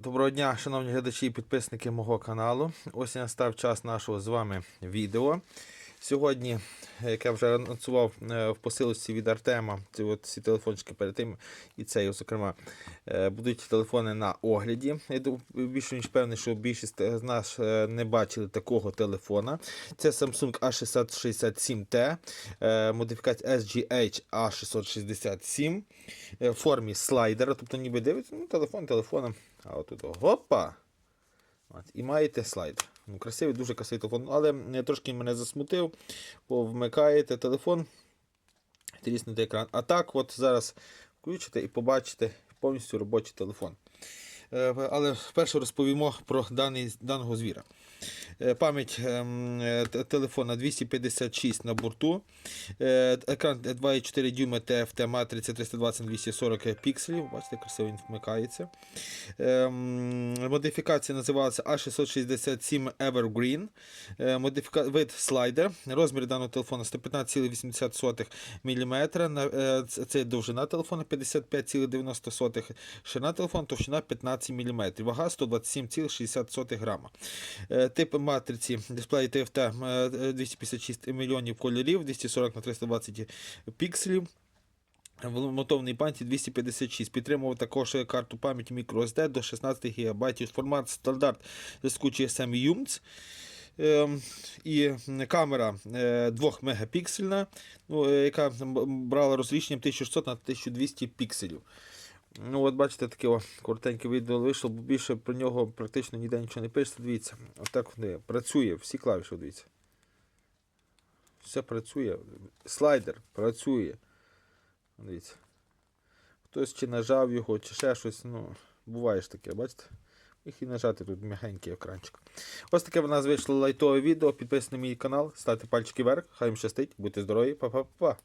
Доброго дня, шановні глядачі і підписники мого каналу. Ось настав час нашого з вами відео. Сьогодні, як я вже анонсував е, в посилості від Артема, ці от ці телефончики перед тим і цей, зокрема, е, будуть телефони на огляді. Я більше ніж певний, що більшість з нас е, не бачили такого телефона. Це Samsung A667T, е, модифікація SGH A667 е, в формі слайдера, тобто ніби дивиться, ну, телефон телефоном. А отут гопа! От, і маєте слайдер. Ну, красивий, дуже красивий телефон, але е, трошки мене засмутив, бо вмикаєте телефон, тріснути екран. А так, от зараз включите і побачите повністю робочий телефон. Е, Але спершу розповімо про даний, даного звіра. Е, Пам'ять ем, е, телефона 256 на борту. Екран 2,4 дюйма TFT матриця 320 на 240 пікселів. Бачите, красиво він вмикається. Ем, Модифікація називалася A667 Evergreen. Модифіка... Вид слайдер. Розмір даного телефону 115,80 мм. Це- Це довжина телефону 55,90 Ширина телефону товщина 15 мм. Вага 127,60 грама. Е, Тип матриці дисплей TFT е, 256 мільйонів кольорів, 240 на 320 пікселів. Мотовній пам'яті 256. Підтримував також карту пам'яті microSD до 16 ГБ. Формат стандарт зв'язку GSM. Ем, І камера е, 2 мегапіксельна, ну, е, яка брала розрішенням 1600 на 1200 пікселів. Ну, от бачите, таке коротеньке відео вийшло, бо більше про нього практично ніде нічого не пишеться. Дивіться, отак вони працює, всі клавіші, дивіться. Все працює. Слайдер працює. Дивіться. Хтось чи нажав його, чи ще щось. Ну, буває ж таке, бачите? Їх і нажати тут м'ягенький екранчик. Ось таке в нас вийшло лайтове відео. Підписуйтесь на мій канал, ставте пальчики вверх, хай їм щастить, будьте здорові, па-па-па.